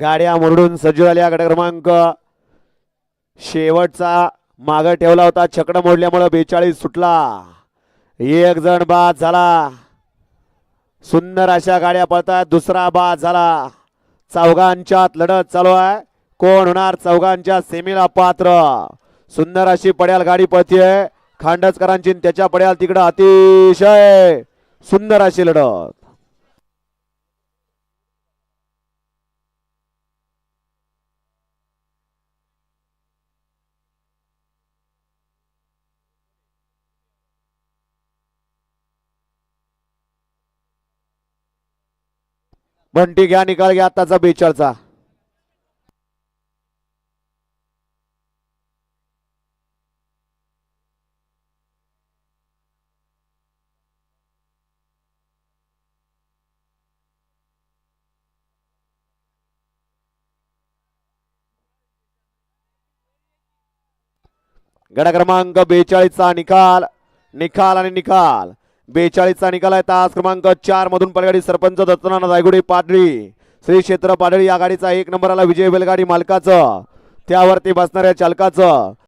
गाड्या मुरडून सज्ज झाल्या गट क्रमांक. शेवटचा मागं ठेवला होता छकडं मोडल्यामुळं बेचाळीस सुटला. एक जण बाद झाला. सुंदर अशा गाड्या पळतात दुसरा बाद झाला. चौघांच्यात लढत चालू आहे. कोण होणार चौघांच्या सेमीला पात्र? सुंदर अशी पड्याल गाडी पळतीये. खांडसकरांची त्याच्या पड्याल तिकडं अतिशय सुंदर अशी लढत. बंटी घ्या निकाल घ्या आताचा बेचाळचा गड क्रमांक बेचाळीसचा निकाल निकाल आणि निकाल. बेचाळीसचा निकाल आहे. तास क्रमांक चार मधून पलगाडी सरपंच दत्तनाना दायगुडे पाडळी श्री क्षेत्र पाडळी या गाडीचा एक नंबर आला. विजय बैलगाडी मालकाचं. त्यावरती बसणाऱ्या चालकाचं.